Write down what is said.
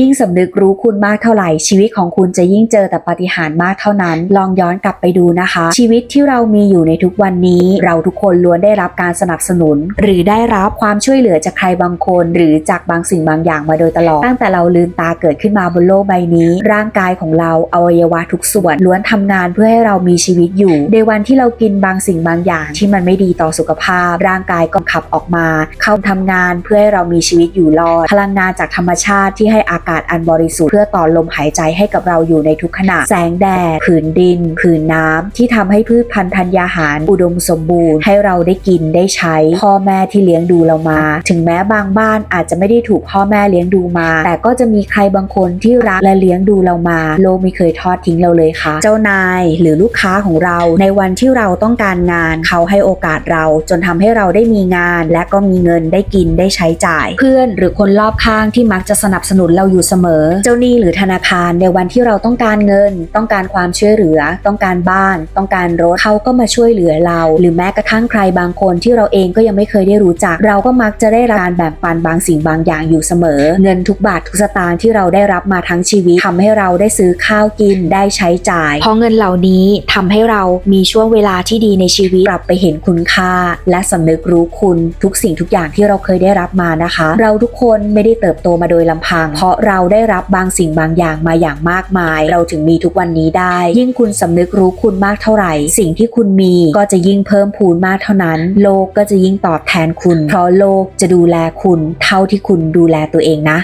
ยิ่งสำนึกรู้คุณมากเท่าไหร่ ชีวิตของคุณจะยิ่งเจอแต่ปาฏิหาริมากเท่านั้น ลองย้อนกลับไปดูนะคะ ชีวิตที่เรามีอยู่ในทุกวันนี้ เราทุกคนล้วนได้รับการสนับสนุน หรือได้รับความช่วยเหลือจากใครบางคน หรือจากบางสิ่งบางอย่างมาโดยตลอด ตั้งแต่เราลืมตาเกิดขึ้นมาบนโลกใบนี้ ร่างกายของเราอวัยวะทุกส่วนล้วนทำงานเพื่อให้เรามีชีวิตอยู่ ในวันที่เรากินบางสิ่งบางอย่าง ที่มันไม่ดีต่อสุขภาพ ร่างกายก็ขับออกมา เข้าทำงานเพื่อให้เรามีชีวิตอยู่รอด พลังงานจากธรรมชาติที่ให้อากาศอันบริสุทธิ์เพื่อต่อลมหายใจให้กับเราอยู่ในทุกขณะ แสงแดดผืนดินผืนน้ำที่ทำให้พืชพันธุ์ธัญญาหาร อุดมสมบูรณ์ ให้เราได้กินได้ใช้ พ่อแม่ที่เลี้ยงดูเรามา ถึงแม้บางบ้านอาจจะไม่ได้ถูกพ่อแม่เลี้ยงดูมา แต่ก็จะมีใครบางคนที่รักและเลี้ยงดูเรามา โลกไม่เคยทอดทิ้งเราเลยค่ะ เจ้านายหรือลูกค้าของเรา ในวันที่เราต้องการงาน เขาให้โอกาสเรา จนทำให้เราได้มีงาน และก็มีเงินได้กินได้ใช้จ่าย เพื่อนหรือคนรอบข้างที่มักจะสนับสนุนเราอยู่เสมอ เจ้าหนี้หรือธนาคารในวันที่เราต้องการเงิน ต้องการความช่วยเหลือ ต้องการบ้าน ต้องการรถเขาก็มาช่วยเหลือเรา หรือแม้กระทั่งใครบางคนที่เราเองก็ยังไม่เคยได้รู้จัก เราก็มักจะได้รับการแบ่งปันบางสิ่งบางอย่างอยู่เสมอ เงินทุกบาททุกสตางค์ที่เราได้รับมาทั้งชีวิตทำให้เราได้ซื้อข้าวกินได้ใช้จ่ายเพราะเงินเหล่านี้ทำให้เรามีช่วงเวลาที่ดีในชีวิตกลับไปเห็นคุณค่า และสำนึกรู้คุณทุกสิ่งทุกอย่างที่เราเคยได้รับมานะคะ เราทุกคนไม่ได้เติบโตมาโดยลำพัง เพราะเราได้รับบางสิ่งบางอย่างมาอย่างมากมาย เราถึงมีทุกวันนี้ได้ ยิ่งคุณสำนึกรู้คุณมากเท่าไหร่ สิ่งที่คุณมีก็จะยิ่งเพิ่มพูนมากเท่านั้น โลกก็จะยิ่งตอบแทนคุณ เพราะโลกจะดูแลคุณเท่าที่คุณดูแลตัวเองนะ